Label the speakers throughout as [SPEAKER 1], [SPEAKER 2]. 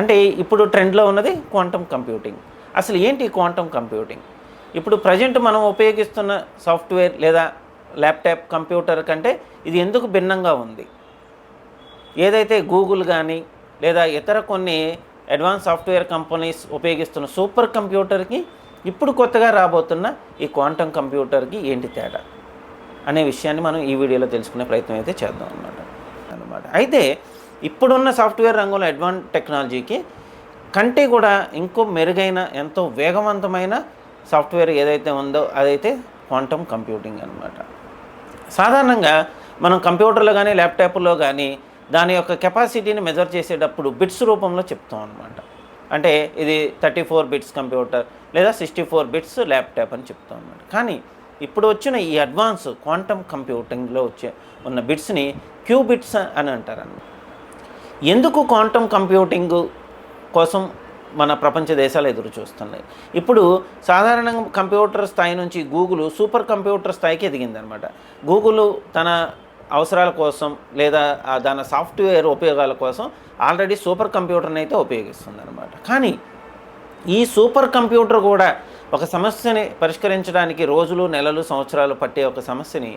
[SPEAKER 1] అంటే ఇప్పుడు ట్రెండ్లో ఉన్నది క్వాంటమ్ కంప్యూటింగ్. అసలు ఏంటి క్వాంటమ్ కంప్యూటింగ్? ఇప్పుడు ప్రజెంట్ మనం ఉపయోగిస్తున్న సాఫ్ట్వేర్ లేదా ల్యాప్టాప్ కంప్యూటర్ కంటే ఇది ఎందుకు భిన్నంగా ఉంది? ఏదైతే గూగుల్ కానీ లేదా ఇతర కొన్ని అడ్వాన్స్ సాఫ్ట్వేర్ కంపెనీస్ ఉపయోగిస్తున్న సూపర్ కంప్యూటర్కి ఇప్పుడు కొత్తగా రాబోతున్న ఈ క్వాంటమ్ కంప్యూటర్కి ఏంటి తేడా? అనే విషయాన్ని మనం ఈ వీడియోలో తెలుసుకునే ప్రయత్నం అయితే చేద్దాం అన్నమాట. అనమాట అయితే ఇప్పుడున్న సాఫ్ట్వేర్ రంగంలో అడ్వాన్స్ టెక్నాలజీకి కంటే కూడా ఇంకో మెరుగైన ఎంతో వేగవంతమైన సాఫ్ట్వేర్ ఏదైతే ఉందో అదైతే క్వాంటమ్ కంప్యూటింగ్ అనమాట సాధారణంగా మనం కంప్యూటర్లో కానీ ల్యాప్టాప్లో కానీ దాని యొక్క కెపాసిటీని మెజర్ చేసేటప్పుడు బిట్స్ రూపంలో చెప్తాం అనమాట అంటే ఇది థర్టీ ఫోర్ బిట్స్ కంప్యూటర్ లేదా సిక్స్టీ ఫోర్ బిట్స్ ల్యాప్టాప్ అని చెప్తాం అనమాట కానీ ఇప్పుడు వచ్చిన ఈ అడ్వాన్స్ క్వాంటమ్ కంప్యూటింగ్లో వచ్చే ఉన్న బిట్స్ని క్యూ బిట్స్ అని అంటారు ఎందుకు క్వాంటమ్ కంప్యూటింగ్ కోసం మన ప్రపంచ దేశాలు ఎదురు చూస్తున్నాయి? ఇప్పుడు సాధారణంగా కంప్యూటర్ స్థాయి నుంచి గూగుల్ సూపర్ కంప్యూటర్ స్థాయికి ఎదిగిందనమాట. గూగుల్ తన అవసరాల కోసం లేదా దాని సాఫ్ట్వేర్ ఉపయోగాల కోసం ఆల్రెడీ సూపర్ కంప్యూటర్ని అయితే ఉపయోగిస్తుంది అనమాట కానీ ఈ సూపర్ కంప్యూటర్ కూడా ఒక సమస్యని పరిష్కరించడానికి రోజులు నెలలు సంవత్సరాలు పట్టే ఒక సమస్యని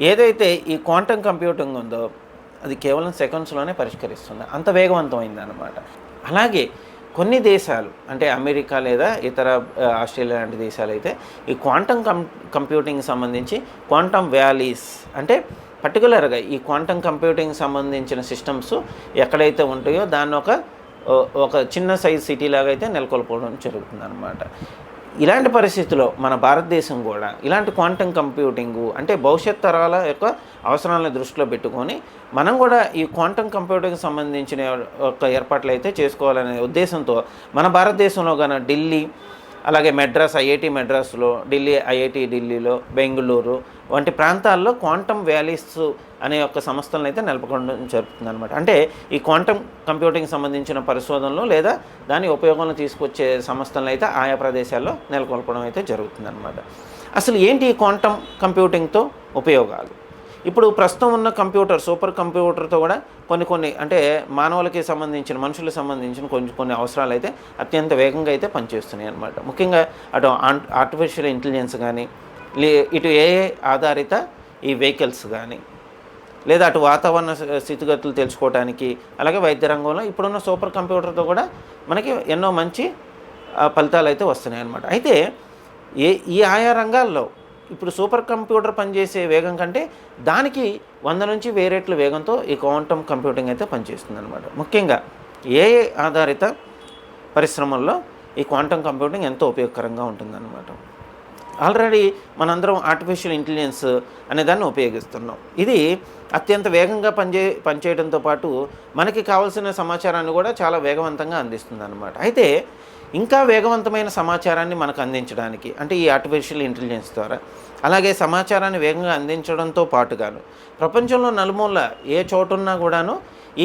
[SPEAKER 1] ఏదైతే ఈ క్వాంటమ్ కంప్యూటింగ్ ఉందో అది కేవలం సెకండ్స్లోనే పరిష్కరిస్తుంది. అంత వేగవంతమైంది అనమాట అలాగే కొన్ని దేశాలు అంటే అమెరికా లేదా ఇతర ఆస్ట్రేలియా లాంటి దేశాలు అయితే ఈ క్వాంటమ్ కం కంప్యూటింగ్ సంబంధించి క్వాంటమ్ వ్యాలీస్ అంటే పర్టికులర్గా ఈ క్వాంటమ్ కంప్యూటింగ్ సంబంధించిన సిస్టమ్స్ ఎక్కడైతే ఉంటాయో దాన్ని ఒక ఒక చిన్న సైజ్ సిటీ లాగా అయితే నెలకొల్పడం జరుగుతుంది అనమాట ఇలాంటి పరిస్థితుల్లో మన భారతదేశం కూడా ఇలాంటి క్వాంటమ్ కంప్యూటింగు అంటే భవిష్యత్ తరాల యొక్క అవసరాలను దృష్టిలో పెట్టుకొని మనం కూడా ఈ క్వాంటమ్ కంప్యూటర్కి సంబంధించిన యొక్క ఏర్పాట్లు అయితే చేసుకోవాలనే ఉద్దేశంతో మన భారతదేశంలో కానీ ఢిల్లీ అలాగే మెడ్రాస్ ఐఐటి మెడ్రాస్లో ఢిల్లీ ఐఐటి ఢిల్లీలో బెంగళూరు వంటి ప్రాంతాల్లో క్వాంటమ్ వ్యాలీస్ అనే యొక్క సంస్థలను అయితే నెలకొనడం జరుగుతుంది అనమాట అంటే ఈ క్వాంటమ్ కంప్యూటింగ్ సంబంధించిన పరిశోధనలు లేదా దాని ఉపయోగంలో తీసుకొచ్చే సంస్థలను అయితే ఆయా ప్రదేశాల్లో నెలకొల్పడం అయితే జరుగుతుంది అనమాట అసలు ఏంటి ఈ క్వాంటమ్ కంప్యూటింగ్తో ఉపయోగాలు? ఇప్పుడు ప్రస్తుతం ఉన్న కంప్యూటర్ సూపర్ కంప్యూటర్తో కూడా కొన్ని కొన్ని అంటే మానవులకి సంబంధించిన మనుషులకు సంబంధించిన కొన్ని కొన్ని అవసరాలు అయితే అత్యంత వేగంగా అయితే పనిచేస్తున్నాయి అన్నమాట. ముఖ్యంగా అటు ఆర్టిఫిషియల్ ఇంటెలిజెన్స్ కానీ లే ఇటు ఏఏ ఆధారిత ఈ వెహికల్స్ కానీ లేదా అటు వాతావరణ స్థితిగతులు తెలుసుకోవడానికి అలాగే వైద్య రంగంలో ఇప్పుడున్న సూపర్ కంప్యూటర్తో కూడా మనకి ఎన్నో మంచి ఫలితాలు అయితే వస్తున్నాయి అన్నమాట అయితే ఏ ఈ ఆయా రంగాల్లో ఇప్పుడు సూపర్ కంప్యూటర్ పనిచేసే వేగం కంటే దానికి వంద నుంచి వేరేట్ల వేగంతో ఈ క్వాంటమ్ కంప్యూటింగ్ అయితే పనిచేస్తుంది అనమాట ముఖ్యంగా ఏఏ ఆధారిత పరిశ్రమల్లో ఈ క్వాంటమ్ కంప్యూటింగ్ ఎంతో ఉపయోగకరంగా ఉంటుందన్నమాట. ఆల్రెడీ మనందరం ఆర్టిఫిషియల్ ఇంటెలిజెన్స్ అనే దాన్ని ఉపయోగిస్తున్నాం. ఇది అత్యంత వేగంగా పనిచే పనిచేయడంతో పాటు మనకి కావాల్సిన సమాచారాన్ని కూడా చాలా వేగవంతంగా అందిస్తుంది అనమాట అయితే ఇంకా వేగవంతమైన సమాచారాన్ని మనకు అందించడానికి అంటే ఈ ఆర్టిఫిషియల్ ఇంటెలిజెన్స్ ద్వారా. అలాగే సమాచారాన్ని వేగంగా అందించడంతో పాటుగాను ప్రపంచంలో నలుమూల ఏ చోటున్నా కూడాను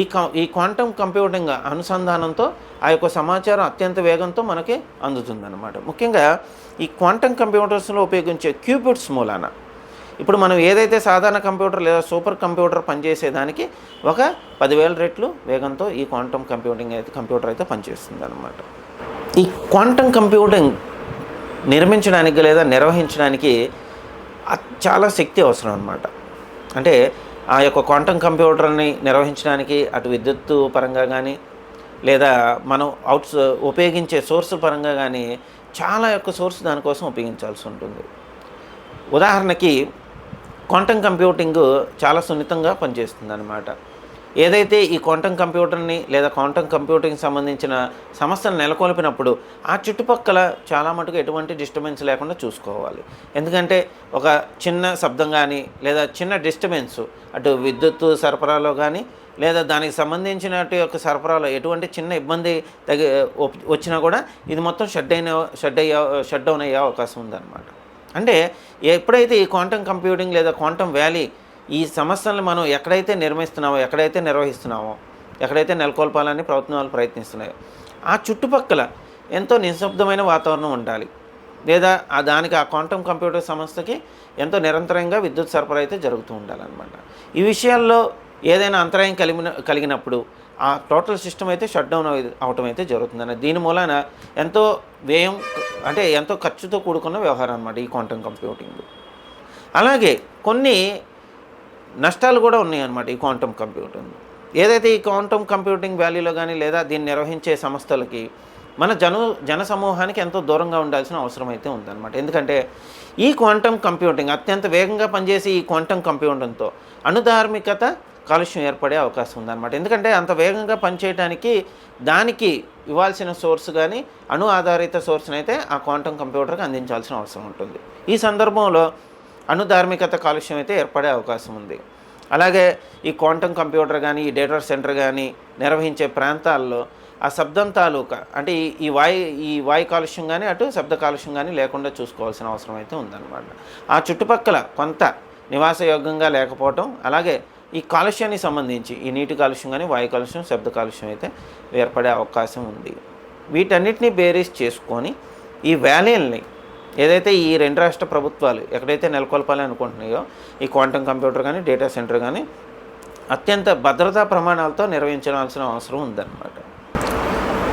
[SPEAKER 1] ఈ ఈ క్వాంటమ్ కంప్యూటింగ్ అనుసంధానంతో ఆ యొక్క సమాచారం అత్యంత వేగంతో మనకి అందుతుందన్నమాట. ముఖ్యంగా ఈ క్వాంటమ్ కంప్యూటర్స్లో ఉపయోగించే క్యూబిట్స్ మూలాన. ఇప్పుడు మనం ఏదైతే సాధారణ కంప్యూటర్ లేదా సూపర్ కంప్యూటర్ పనిచేసేదానికి ఒక పదివేల రెట్లు వేగంతో ఈ క్వాంటమ్ కంప్యూటింగ్ అయితే కంప్యూటర్ అయితే పనిచేస్తుంది అనమాట ఈ క్వాంటమ్ కంప్యూటింగ్ నిర్మించడానికి లేదా నిర్వహించడానికి చాలా శక్తి అవసరం అనమాట అంటే ఆ యొక్క క్వాంటమ్ కంప్యూటర్ని నిర్వహించడానికి అటు విద్యుత్తు పరంగా కానీ లేదా మనం అవుట్స్ ఉపయోగించే సోర్స్ పరంగా కానీ చాలా యొక్క సోర్స్ దానికోసం ఉపయోగించాల్సి ఉంటుంది. ఉదాహరణకి క్వాంటమ్ కంప్యూటింగ్ చాలా సున్నితంగా పనిచేస్తుంది అనమాట ఏదైతే ఈ క్వాంటమ్ కంప్యూటర్ని లేదా క్వాంటమ్ కంప్యూటింగ్ సంబంధించిన సమస్యలు నెలకొల్పినప్పుడు ఆ చుట్టుపక్కల చాలా మటుకు ఎటువంటి డిస్టర్బెన్స్ లేకుండా చూసుకోవాలి. ఎందుకంటే ఒక చిన్న శబ్దం కానీ లేదా చిన్న డిస్టర్బెన్స్ అటు విద్యుత్ సరఫరాలో కానీ లేదా దానికి సంబంధించిన యొక్క సరఫరాలో ఎటువంటి చిన్న ఇబ్బంది తగి వచ్చినా కూడా ఇది మొత్తం షడ్ అయిన షడ్ అయ్యే షట్ డౌన్ అయ్యే అవకాశం ఉందన్నమాట. అంటే ఎప్పుడైతే ఈ క్వాంటమ్ కంప్యూటింగ్ లేదా క్వాంటమ్ వ్యాలీ ఈ సమస్యలను మనం ఎక్కడైతే నిర్మిస్తున్నామో ఎక్కడైతే నిర్వహిస్తున్నామో ఎక్కడైతే నెలకొల్పాలని ప్రభుత్వాలు ప్రయత్నిస్తున్నాయో ఆ చుట్టుపక్కల ఎంతో నిశ్శబ్దమైన వాతావరణం ఉండాలి. లేదా ఆ దానికి ఆ క్వాంటమ్ కంప్యూటర్ సంస్థకి ఎంతో నిరంతరంగా విద్యుత్ సరఫరా అయితే జరుగుతూ ఉండాలన్నమాట. ఈ విషయాల్లో ఏదైనా అంతరాయం కలిగిన కలిగినప్పుడు ఆ టోటల్ సిస్టమ్ అయితే షట్ డౌన్ అవటం అయితే జరుగుతుందన్న దీని మూలాన ఎంతో వ్యయం అంటే ఎంతో ఖర్చుతో కూడుకున్న వ్యవహారం అనమాట ఈ క్వాంటమ్ కంప్యూటింగ్. అలాగే కొన్ని నష్టాలు కూడా ఉన్నాయన్నమాట ఈ క్వాంటమ్ కంప్యూటింగ్. ఏదైతే ఈ క్వాంటమ్ కంప్యూటింగ్ వ్యాలీలో కానీ లేదా దీన్ని నిర్వహించే సంస్థలకి మన జను జన సమూహానికి ఎంతో దూరంగా ఉండాల్సిన అవసరం అయితే ఉందన్నమాట. ఎందుకంటే ఈ క్వాంటమ్ కంప్యూటింగ్ అత్యంత వేగంగా పనిచేసే ఈ క్వాంటమ్ కంప్యూటింగ్తో అణుధార్మికత కాలుష్యం ఏర్పడే అవకాశం ఉందన్నమాట. ఎందుకంటే అంత వేగంగా పనిచేయడానికి దానికి ఇవ్వాల్సిన సోర్స్ కానీ అణు ఆధారిత సోర్స్ని అయితే ఆ క్వాంటమ్ కంప్యూటర్కి అందించాల్సిన అవసరం ఉంటుంది. ఈ సందర్భంలో అణుధార్మికత కాలుష్యం అయితే ఏర్పడే అవకాశం ఉంది. అలాగే ఈ క్వాంటమ్ కంప్యూటర్ కానీ ఈ డేటా సెంటర్ కానీ నిర్వహించే ప్రాంతాల్లో ఆ శబ్దం తాలూకా అంటే ఈ ఈ వాయు ఈ వాయు కాలుష్యం కానీ అటు శబ్ద కాలుష్యం కానీ లేకుండా చూసుకోవాల్సిన అవసరం అయితే ఉందన్నమాట. ఆ చుట్టుపక్కల కొంత నివాసయోగ్యంగా లేకపోవటం అలాగే ఈ కాలుష్యానికి సంబంధించి ఈ నీటి కాలుష్యం కానీ వాయు కాలుష్యం శబ్ద కాలుష్యం అయితే ఏర్పడే అవకాశం ఉంది. వీటన్నిటిని బేరీస్ చేసుకొని ఈ వ్యాలీల్ని ఏదైతే ఈ రెండు రాష్ట్ర ప్రభుత్వాలు ఎక్కడైతే నెలకొల్పాలి అనుకుంటున్నాయో ఈ క్వాంటమ్ కంప్యూటర్ కానీ డేటా సెంటర్ కానీ అత్యంత భద్రతా ప్రమాణాలతో నిర్వహించాల్సిన అవసరం ఉందన్నమాట.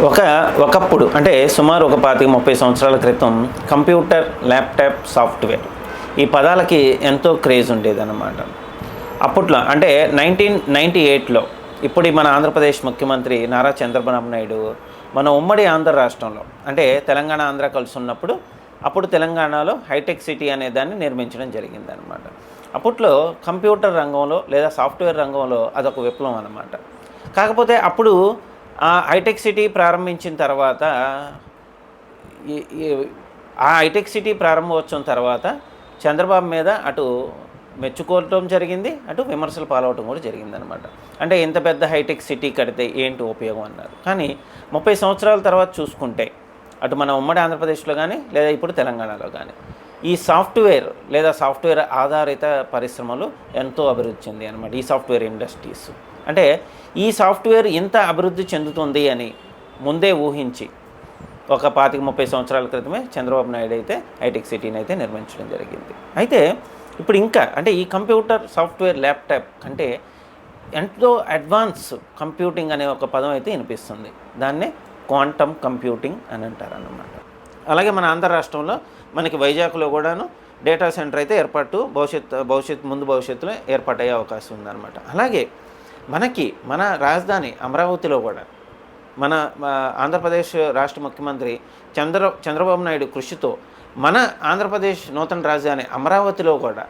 [SPEAKER 1] ఒక ఒకప్పుడు అంటే సుమారు ఒక పాతిక ముప్పై సంవత్సరాల క్రితం కంప్యూటర్ ల్యాప్టాప్ సాఫ్ట్వేర్ ఈ పదాలకి ఎంతో క్రేజ్ ఉండేదన్నమాట. అప్పట్లో అంటే నైన్టీన్ నైంటీ ఎయిట్లో ఇప్పుడు మన ఆంధ్రప్రదేశ్ ముఖ్యమంత్రి నారా చంద్రబాబు నాయుడు మన ఉమ్మడి ఆంధ్ర రాష్ట్రంలో అంటే తెలంగాణ ఆంధ్ర కలిసి ఉన్నప్పుడు అప్పుడు తెలంగాణలో హైటెక్ సిటీ అనే దాన్ని నిర్మించడం జరిగిందనమాట అప్పట్లో కంప్యూటర్ రంగంలో లేదా సాఫ్ట్వేర్ రంగంలో అదొక విప్లవం అనమాట కాకపోతే అప్పుడు ఆ హైటెక్ సిటీ ప్రారంభించిన తర్వాత ఆ హైటెక్ సిటీ ప్రారంభోత్సవం తర్వాత చంద్రబాబు మీద అటు మెచ్చుకోవటం జరిగింది అటు విమర్శలు పాలవటం కూడా జరిగిందనమాట అంటే ఇంత పెద్ద హైటెక్ సిటీ కడితే ఏంటి ఉపయోగం అన్నారు. కానీ ముప్పై సంవత్సరాల తర్వాత చూసుకుంటే అటు మన ఉమ్మడి ఆంధ్రప్రదేశ్లో కానీ లేదా ఇప్పుడు తెలంగాణలో కానీ. ఈ సాఫ్ట్వేర్ లేదా సాఫ్ట్వేర్ ఆధారిత పరిశ్రమలు ఎంతో అభివృద్ధి చెంది అనమాట ఈ సాఫ్ట్వేర్ ఇండస్ట్రీస్. అంటే ఈ సాఫ్ట్వేర్ ఇంత అభివృద్ధి చెందుతుంది అని ముందే ఊహించి ఒక పాతిక ముప్పై సంవత్సరాల క్రితమే చంద్రబాబు నాయుడు అయితే హైటెక్ సిటీని అయితే నిర్మించడం జరిగింది. అయితే ఇప్పుడు ఇంకా అంటే ఈ కంప్యూటర్ సాఫ్ట్వేర్ ల్యాప్టాప్ అంటే ఎంతో అడ్వాన్స్ కంప్యూటింగ్ అనే ఒక పదం అయితే వినిపిస్తుంది. దాన్నే క్వాంటమ్ కంప్యూటింగ్ అని అంటారు అన్నమాట అలాగే మన ఆంధ్ర రాష్ట్రంలో మనకి వైజాగ్లో కూడాను డేటా సెంటర్ అయితే ఏర్పాటు భవిష్యత్ భవిష్యత్ ముందు భవిష్యత్తులో ఏర్పాటయ్యే అవకాశం ఉందన్నమాట. అలాగే మనకి మన రాజధాని అమరావతిలో కూడా మన ఆంధ్రప్రదేశ్ రాష్ట్ర ముఖ్యమంత్రి చంద్ర చంద్రబాబు నాయుడు కృషితో మన ఆంధ్రప్రదేశ్ నూతన రాజధాని అమరావతిలో కూడా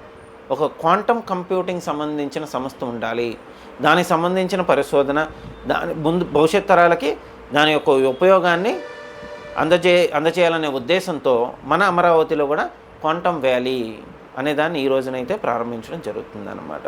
[SPEAKER 1] ఒక క్వాంటమ్ కంప్యూటింగ్ సంబంధించిన సంస్థ ఉండాలి. దానికి సంబంధించిన పరిశోధన దాని ముందు భవిష్యత్ తరాలకి దాని యొక్క ఉపయోగాన్ని అందజే అందజేయాలనే ఉద్దేశంతో మన అమరావతిలో కూడా క్వాంటమ్ వ్యాలీ అనే దాన్ని ఈ రోజునైతే ప్రారంభించడం జరుగుతుందన్నమాట.